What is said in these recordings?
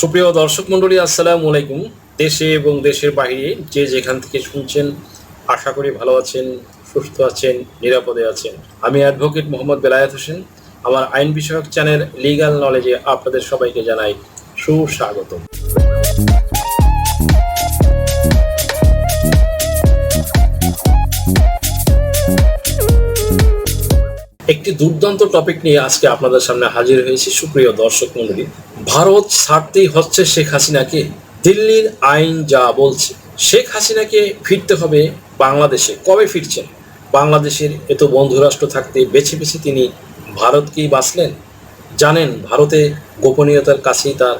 সুপ্রিয় দর্শক মন্ডলী আসসালামু আলাইকুম। দেশে এবং দেশের বাইরে যে যেখান থেকে শুনছেন, আশা করি ভালো আছেন, সুস্থ আছেন, নিরাপদে আছেন। আমি অ্যাডভোকেট মোহাম্মদ বেলায়েত হোসেন। আমার আইন বিষয়ক চ্যানেল লিগ্যাল নলেজে আপনাদের সবাইকে জানাই সুস্বাগত একটি দুর্দান্ত টপিক নিয়ে আজকে আপনাদের সামনে হাজির হয়েছি সুপ্রিয় দর্শক মন্ডলী ভারত ছাড়তেই হচ্ছে শেখ হাসিনাকে। দিল্লির আইন যা বলছে, শেখ হাসিনাকে ফিরতে হবে বাংলাদেশে। কবে ফিরছেন? বাংলাদেশের এত বন্ধুরাষ্ট্র থাকতে বেছে বেছে তিনি ভারতকেই বাঁচলেন। জানেন ভারতে গোপনীয়তার কাছেই তার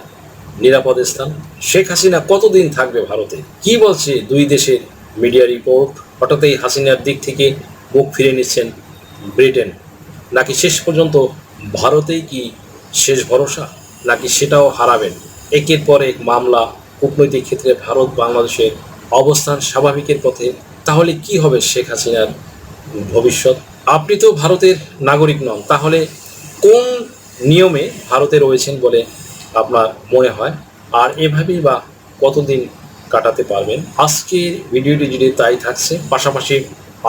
নিরাপদ স্থান। শেখ হাসিনা কতদিন থাকবে ভারতে? কি বলছে দুই দেশের মিডিয়া রিপোর্ট? হঠাৎই হাসিনার দিক থেকে মুখ ফিরে নিচ্ছেন ব্রিটেন। নাকি শেষ পর্যন্ত ভারতেই কি শেষ ভরসা? নাকি সেটাও হারাবেন। একের পর এক মামলা কূটনৈতিক ক্ষেত্রে ভারত বাংলাদেশের অবস্থান স্বাভাবিকের পথে। তাহলে কি হবে শেখ হাসিনার ভবিষ্যৎ? আপনি তো ভারতের নাগরিক নন, তাহলে কোন নিয়মে ভারতে রয়েছেন বলে আপনার মনে হয়? আর এভাবেই বা কতদিন কাটাতে পারবেন? আজকের ভিডিওটি যদি তাই থাকছে, পাশাপাশি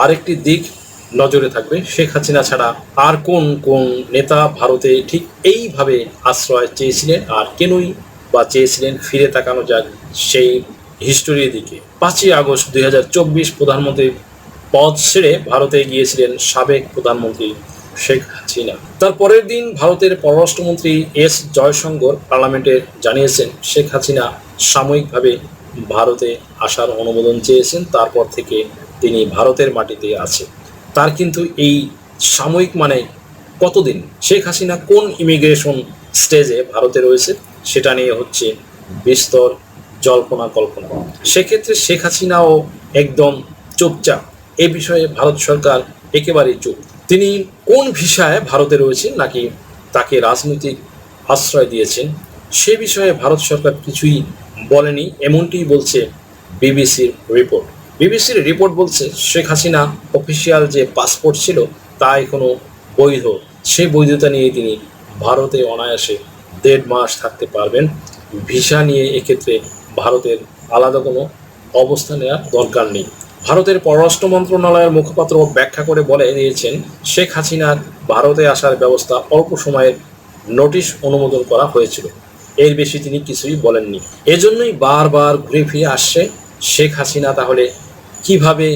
আরেকটি দিক নজরে থাকবে। শেখ হাসিনা ছাড়া আর কোন কোন নেতা ভারতে ঠিক এইভাবে আশ্রয় চেয়েছিলেন আর কেনই বা চেয়েছিলেন ফিরে তাকানো যাক সেই হিস্টোরির দিকে। পাঁচই আগস্ট দুই প্রধানমন্ত্রী পদ ছেড়ে ভারতে গিয়েছিলেন সাবেক প্রধানমন্ত্রী শেখ হাসিনা। তার পরের দিন ভারতের পররাষ্ট্রমন্ত্রী এস জয়শঙ্কর পার্লামেন্টে জানিয়েছেন, শেখ হাসিনা সাময়িকভাবে ভারতে আসার অনুমোদন চেয়েছেন, তারপর থেকে তিনি ভারতের মাটিতে আছে তার কিন্তু এই সাময়িক মানে কতদিন? শেখ হাসিনা কোন ইমিগ্রেশন স্টেজে ভারতে রয়েছে? সেটা নিয়ে হচ্ছে বিস্তর জল্পনা, কল্পনা। সেক্ষেত্রে শেখ হাসিনাও একদম চুপচাপ। এ বিষয়ে ভারত সরকার একেবারেই চুপ। তিনি কোন ভিসায় ভারতে রয়েছেন নাকি তাকে রাজনৈতিক আশ্রয় দিয়েছেন? সে বিষয়ে ভারত সরকার কিছুই বলেনি এমনটি বলছে বিবিসির রিপোর্ট। বিবিসির রিপোর্ট বলছে, শেখ হাসিনা অফিসিয়াল যে পাসপোর্ট ছিল তা এখনও বৈধ। সেই বৈধতা নিয়ে তিনি ভারতে অনায়াসে দেড় মাস থাকতে পারবেন। ভিসা নিয়ে এক্ষেত্রে ভারতের আলাদা কোনো অবস্থা নেওয়ার দরকার নেই। ভারতের পররাষ্ট্র মন্ত্রণালয়ের মুখপাত্র ব্যাখ্যা করে বলে দিয়েছেন, শেখ হাসিনার ভারতে আসার ব্যবস্থা অল্প সময়ের নোটিশ অনুমোদন করা হয়েছিল। এর বেশি তিনি কিছুই বলেননি। এজন্যই বারবার ঘুরে ফিরে আসছে, শেখ হাসিনা তাহলে কীভাবে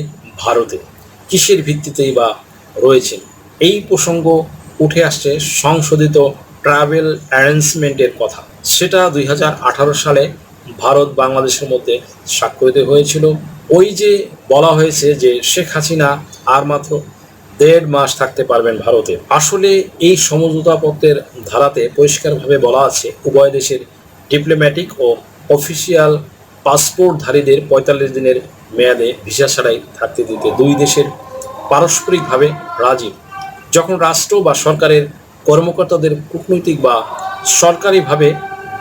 ভারতে, কিসের ভিত্তিতেই বা রয়েছেন এই প্রসঙ্গ উঠে আসছে সংশোধিত ট্রাভেল অ্যারেঞ্জমেন্টের কথা। সেটা দুই হাজার আঠারো সালে ভারত বাংলাদেশের মধ্যে স্বাক্ষরিত হয়েছিল। ওই যে বলা হয়েছে যে শেখ হাসিনা আর মাত্র দেড় মাস থাকতে পারবেন ভারতে। আসলে এই সমঝোতাপত্রের ধারাতে পরিষ্কারভাবে বলা আছে, উভয় দেশের ডিপ্লোম্যাটিক ও অফিসিয়াল পাসপোর্টধারীদের পঁয়তাল্লিশ দিনের মেয়াদে ভিসা ছাড়াই থাকতে দিতে দুই দেশের পারস্পরিকভাবে রাজি। যখন রাষ্ট্র বা সরকারের কর্মকর্তাদের কূটনৈতিক বা সরকারিভাবে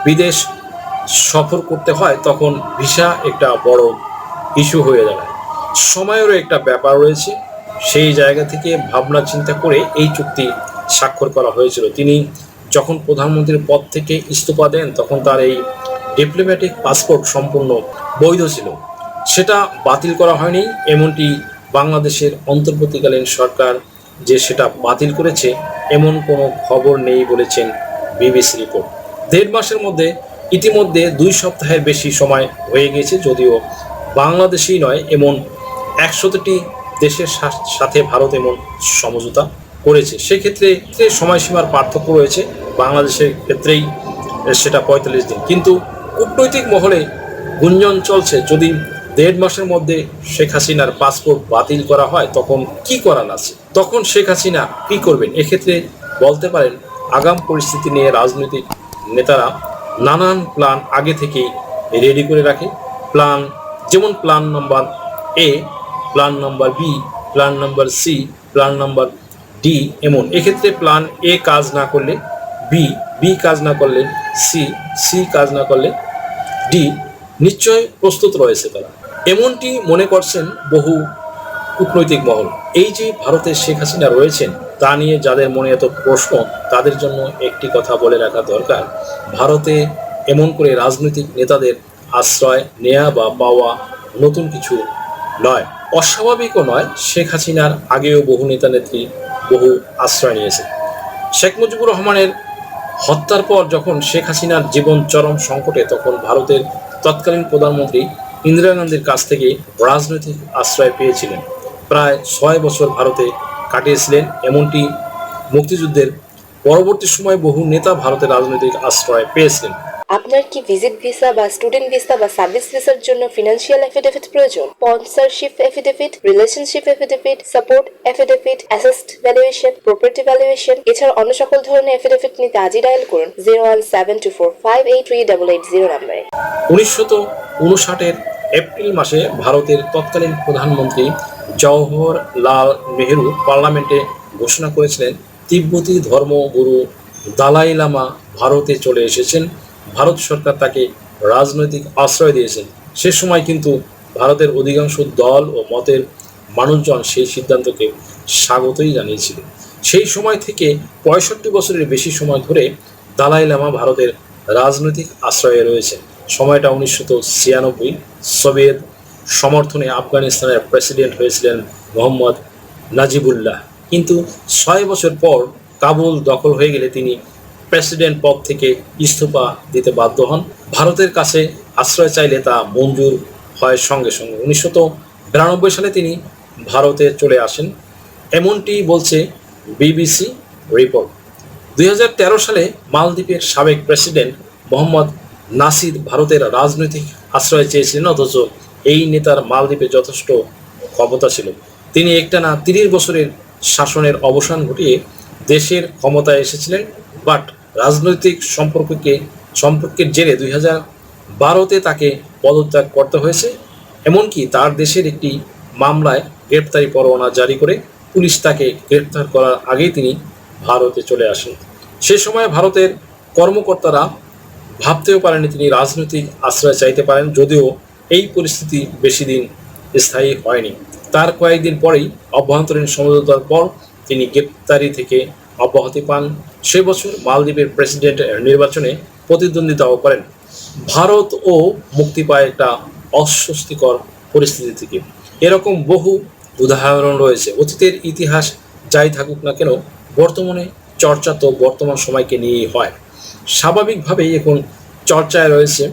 বিদেশ সফর করতে হয়, তখন ভিসা একটা বড় ইস্যু হয়ে দাঁড়ায়। সময়েরও একটা ব্যাপার রয়েছে। সেই জায়গা থেকে ভাবনা চিন্তা করে এই চুক্তি স্বাক্ষর করা হয়েছিল। তিনি যখন প্রধানমন্ত্রীর পদ থেকে ইস্তফা দেন, তখন তার এই ডিপ্লোম্যাটিক পাসপোর্ট সম্পূর্ণ বৈধ ছিল। সেটা বাতিল করা হয়নি, এমনটি বাংলাদেশের অন্তর্বর্তীকালীন সরকার যে সেটা বাতিল করেছে, এমন কোনো খবর নেই বলেছেন বিবিসি রিপোর্ট। দেড় মাসের মধ্যে ইতিমধ্যে দুই সপ্তাহের বেশি সময় হয়ে গেছে, যদিও বাংলাদেশই নয়, এমন একশতটি দেশের সাথে ভারত এমন সমঝোতা করেছে। সেক্ষেত্রে সময়সীমার পার্থক্য রয়েছে, বাংলাদেশের ক্ষেত্রেই সেটা পঁয়তাল্লিশ দিন। কিন্তু কূটনৈতিক মহলে গুঞ্জন চলছে, যদি দেড় মাসের মধ্যে শেখ হাসিনার পাসপোর্ট বাতিল করা হয়, তখন কি করার আছে? তখন শেখ হাসিনা কি করবেন? এক্ষেত্রে বলতে পারেন, আগাম পরিস্থিতি নিয়ে রাজনৈতিক নেতারা নানান প্ল্যান আগে থেকেই রেডি করে রাখে। প্ল্যান যেমন plan number A plan number B plan number C plan number D এমন। এক্ষেত্রে প্ল্যান এ কাজ না করলে বি বি কাজ না করলে সি সি কাজ না করলে ডি নিশ্চয় প্রস্তুত রয়েছে তারা। এমনটি মনে করছেন বহু কূটনৈতিক মহল। এই যে ভারতে শেখ হাসিনা রয়েছেন, তা নিয়ে যাদের মনে এত প্রশ্ন, তাদের জন্য একটি কথা বলে রাখা দরকার। ভারতে এমন করে রাজনৈতিক নেতাদের আশ্রয় নেয়া বা পাওয়া নতুন কিছু নয়। অস্বাভাবিকও নয়, শেখ হাসিনার আগেও বহু নেতা নেত্রী বহু আশ্রয় নিয়েছে। শেখ মুজিবুর রহমানের হত্যার পর যখন শেখ হাসিনার জীবন চরম সংকটে, তখন ভারতের তৎকালীন প্রধানমন্ত্রী ইন্দিরা গান্ধীর কাছ থেকে রাজনৈতিক আশ্রয় পেয়েছিলেন। প্রায় ছয় বছর ভারতে কাটিয়েছিলেন এমনটি মুক্তিযুদ্ধের পরবর্তী সময়ে বহু নেতা ভারতে রাজনৈতিক আশ্রয় পেয়েছিলেন। আপনার কি ভিজিট ভিসা বা স্টুডেন্ট ভিসা বা সার্ভিস ভিসার জন্য ফিনান্সিয়াল এফিডেভিট প্রয়োজন? Sponsorship affidavit relationship affidavit support affidavit asset valuation property valuation এছাড়া অন্য সকল ধরনের এফিডেভিট নিতে আজই ডায়াল করুন zero one seven two four five eight three double eight zero নাম্বারে। উনিশশত উনষাটের এপ্রিল মাসে ভারতের তৎকালীন প্রধানমন্ত্রী জওহরলাল নেহেরু পার্লামেন্টে ঘোষণা করেছিলেন, তিব্বতী ধর্মগুরু দালাই লামা ভারতে চলে এসেছেন। ভারত সরকার তাকে রাজনৈতিক আশ্রয় দিয়েছেন। সে সময় কিন্তু ভারতের অধিকাংশ দল ও মতের মানুষজন সেই সিদ্ধান্তকে স্বাগতই জানিয়েছিল সেই সময় থেকে পঁয়ষট্টি বছরের বেশি সময় ধরে দালাই লামা ভারতের রাজনৈতিক আশ্রয়ে রয়েছেন। সময়টা উনিশশো ছিয়ানব্বই, সোভিয়েত সমর্থনে আফগানিস্তানের প্রেসিডেন্ট হয়েছিলেন মোহাম্মদ নাজিবুল্লাহ। কিন্তু ছয় বছর পর কাবুল দখল হয়ে গেলে তিনি প্রেসিডেন্ট পদ থেকে ইস্তফা দিতে বাধ্য হন। ভারতের কাছে আশ্রয় চাইলে তা মঞ্জুর হয় সঙ্গে সঙ্গে। উনিশশো বিরানব্বই সালে তিনি ভারতে চলে আসেন। এমনটি বলছে বিবিসি রিপোর্ট। দুই হাজার তেরো সালে মালদ্বীপের সাবেক প্রেসিডেন্ট মোহাম্মদ নাসির ভারতের রাজনৈতিক আশ্রয় চেয়েছিলেন, অথচ এই নেতার মালদ্বীপে যথেষ্ট ক্ষমতা ছিল। তিনি একটানা তিরিশ বছরের শাসনের অবসান ঘটিয়ে দেশের ক্ষমতায় এসেছিলেন, বাট রাজনৈতিক সম্পর্ককে, সম্পর্কের জেরে দুই হাজার বারোতে তাকে পদত্যাগ করতে হয়েছে, এমনকি তার দেশের একটি মামলায় গ্রেপ্তারি পরোয়ানা জারি করে পুলিশ তাকে গ্রেপ্তার করার আগেই তিনি ভারতে চলে আসেন। সে সময় ভারতের কর্মকর্তারা ভাবতেও পারেনি তিনি রাজনৈতিক আশ্রয় চাইতে পারেন, যদিও এই পরিস্থিতি বেশি দিন স্থায়ী হয়নি। তার কয়েকদিন পরেই অভ্যন্তরীণ সমঝোতার পর তিনি গ্রেপ্তারি থেকে অব্যাহতি পান। সে বছর মালদ্বীপের প্রেসিডেন্ট নির্বাচনে প্রতিদ্বন্দ্বিতাও করেন। ভারত ও মুক্তি পায় একটা অস্বস্তিকর পরিস্থিতি থেকে। এরকম বহু উদাহরণ রয়েছে। অতীতের ইতিহাস যাই থাকুক না কেন, বর্তমানে চর্চা তো বর্তমান সময়কে নিয়েই হয়। স্বাভাবিকভাবেই এখন চর্চায় রয়েছে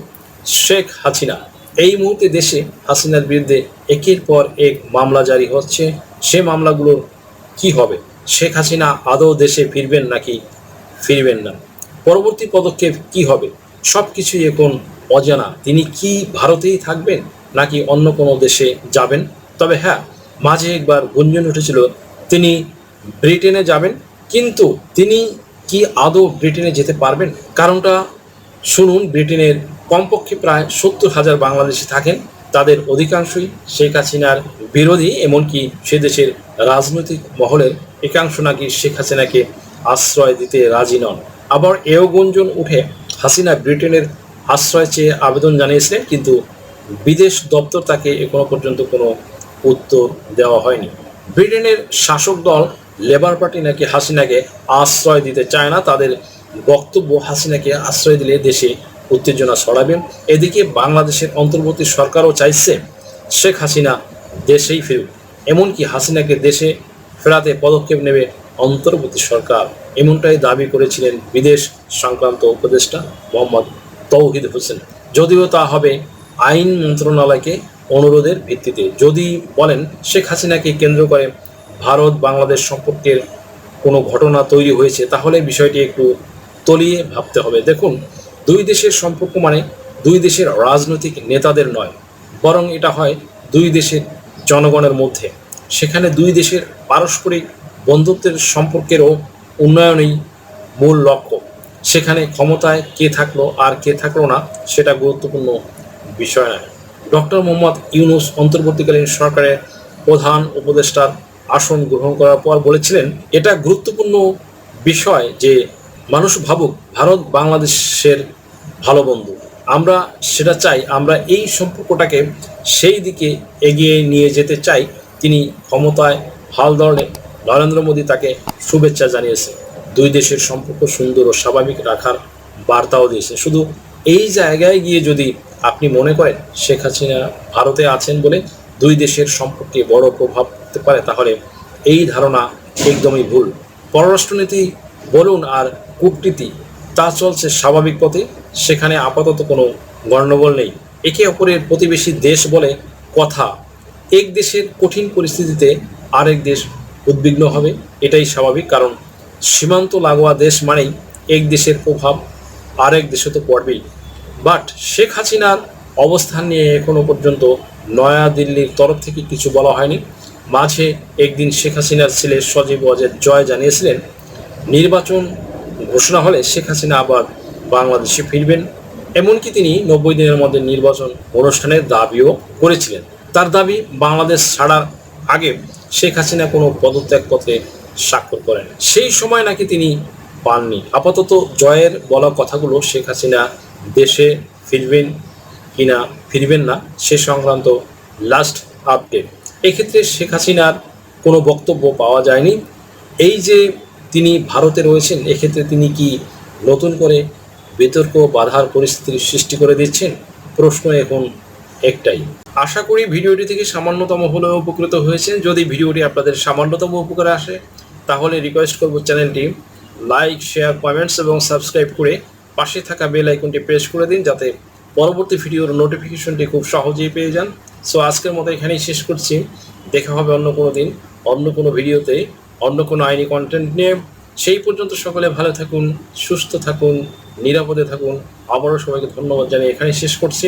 শেখ হাসিনা। এই মুহূর্তে দেশে হাসিনার বিরুদ্ধে একের পর এক মামলা জারি হচ্ছে। সে মামলাগুলোর কি হবে? শেখ হাসিনা আদৌ দেশে ফিরবেন নাকি ফিরবেন না? পরবর্তী পদক্ষেপ কি হবে? সব কিছুই এখন অজানা। তিনি কি ভারতেই থাকবেন নাকি অন্য কোনো দেশে যাবেন? তবে হ্যাঁ মাঝে একবার গুঞ্জন উঠেছিল, তিনি ব্রিটেনে যাবেন, কিন্তু তিনি কি আদৌ ব্রিটেনে যেতে পারবেন? কারণটা শুনুন, ব্রিটেনের কমপক্ষে প্রায় সত্তর হাজার বাংলাদেশি থাকেন। তাদের অধিকাংশই শেখ হাসিনার বিরোধী, এমনকি সে দেশের রাজনৈতিক মহলের একাংশ নাকি শেখ হাসিনাকে আশ্রয় দিতে রাজি নন। আবার এও গুঞ্জন উঠে হাসিনা ব্রিটেনের আশ্রয় চেয়ে আবেদন জানিয়েছিলেন, কিন্তু বিদেশ দপ্তর তাকে এখনও পর্যন্ত কোনো উত্তর দেওয়া হয়নি। ব্রিটেনের শাসক দল লেবার পার্টি নাকি হাসিনাকে আশ্রয় দিতে চায় না, তাদের বক্তব্য হাসিনাকে আশ্রয় দিলে দেশে উত্তেজনা ছড়াবে এদিকে বাংলাদেশের অন্তর্বর্তী সরকারও চাইছে শেখ হাসিনা দেশেই ফিরুক। এমনকি হাসিনাকে দেশে ফেরাতে পদক্ষেপ নেবে অন্তর্বর্তী সরকার। এমনটাই দাবি করেছিলেন বিদেশ সংক্রান্ত উপদেষ্টা মোহাম্মদ তৌহিদ হোসেন। যদিও তা হবে আইন মন্ত্রণালয়কে অনুরোধের ভিত্তিতে। যদি বলেন শেখ হাসিনাকে কেন্দ্র করে ভারত বাংলাদেশ সম্পর্কের কোনো ঘটনা তৈরি হয়েছে, তাহলে বিষয়টি একটু তলিয়ে ভাবতে হবে। দেখুন দুই দেশের সম্পর্ক মানে দুই দেশের রাজনৈতিক নেতাদের নয়, বরং এটা হয় দুই দেশের জনগণের মধ্যে। সেখানে দুই দেশের পারস্পরিক বন্ধুত্বের সম্পর্কেরও উন্নয়নই মূল লক্ষ্য। সেখানে ক্ষমতায় কে থাকল আর কে থাকল না, সেটা গুরুত্বপূর্ণ বিষয় নয়। ডক্টর মোহাম্মদ ইউনুস অন্তর্বর্তীকালীন সরকারের প্রধান উপদেষ্টার আসন গ্রহণ করার পর বলেছিলেন, এটা গুরুত্বপূর্ণ বিষয় যে মানুষ ভাবুক, ভারত বাংলাদেশের ভালো বন্ধু। আমরা সেটা চাই, আমরা এই সম্পর্কটাকে সেই দিকে এগিয়ে নিয়ে যেতে চাই। তিনি ক্ষমতায় হাল ধরলে নরেন্দ্র মোদী তাকে শুভেচ্ছা জানিয়েছে। দুই দেশের সম্পর্ক সুন্দর ও স্বাভাবিক রাখার বার্তাও দিয়েছে। শুধু এই জায়গায় গিয়ে যদি আপনি মনে করেন শেখ হাসিনা ভারতে আছেন বলে দুই দেশের সম্পর্কে বড় প্রভাব পড়তে পারে, তাহলে এই ধারণা একদমই ভুল। পররাষ্ট্রনীতি বলুন আর কূটনীতি, তা চলছে স্বাভাবিক পথে। সেখানে আপাতত কোনো গণ্ডগোল নেই। একে অপরের প্রতিবেশী দেশ বলে কথা। এক দেশের কঠিন পরিস্থিতিতে আরেক দেশ উদ্বিগ্ন হবে, এটাই স্বাভাবিক। কারণ সীমান্ত লাগোয়া দেশ মানেই এক দেশের প্রভাব, আরেক দেশে তো পড়বেই। বাট শেখ হাসিনার অবস্থান নিয়ে এখনও পর্যন্ত নয়া দিল্লির তরফ থেকে কিছু বলা হয়নি। মাঝে একদিন শেখ হাসিনার ছেলে সজীব ওয়াজেদ জয় জানিয়েছিলেন, নির্বাচন ঘোষণা হলে শেখ হাসিনা আবার বাংলাদেশে ফিরবেন। এমনকি তিনি নব্বই দিনের মধ্যে নির্বাচন অনুষ্ঠানের দাবিও করেছিলেন। তার দাবি, বাংলাদেশ ছাড়ার আগে শেখ হাসিনা কোনো পদত্যাগপত্রে স্বাক্ষর করেন। সেই সময় নাকি তিনি পাননি। আপাতত জয়ের বলা কথাগুলো শেখ হাসিনা দেশে ফিরবেন কিনা ফিরবেন না, সে সংক্রান্ত লাস্ট আপডেট এক্ষেত্রে শেখ হাসিনার কোনো বক্তব্য পাওয়া যায়নি। এই যে তিনি ভারতে রয়েছেন, এক্ষেত্রে তিনি কি নতুন করে বিতর্ক বাধার পরিস্থিতির সৃষ্টি করে দিচ্ছেন? প্রশ্ন এখন একটাই। আশা করি ভিডিওটি থেকে সামান্যতম হলেও উপকৃত হয়েছেন। যদি ভিডিওটি আপনাদের সামান্যতম উপকারে আসে, তাহলে রিকোয়েস্ট করব চ্যানেলটি। লাইক শেয়ার কমেন্টস এবং সাবস্ক্রাইব করে পাশে থাকা বেল আইকনটি প্রেস করে দিন, যাতে পরবর্তী ভিডিওর নোটিফিকেশনটি খুব সহজেই পেয়ে যান। সো আজকের মতো এখানেই শেষ করছি। দেখা হবে অন্য কোনো দিন, অন্য কোনো ভিডিওতে। অন্য কোনো আইনি কন্টেন্ট নিয়ে। সেই পর্যন্ত সকলে ভালো থাকুন, সুস্থ থাকুন, নিরাপদে থাকুন। আবারও সবাইকে ধন্যবাদ জানিয়ে এখানে শেষ করছি।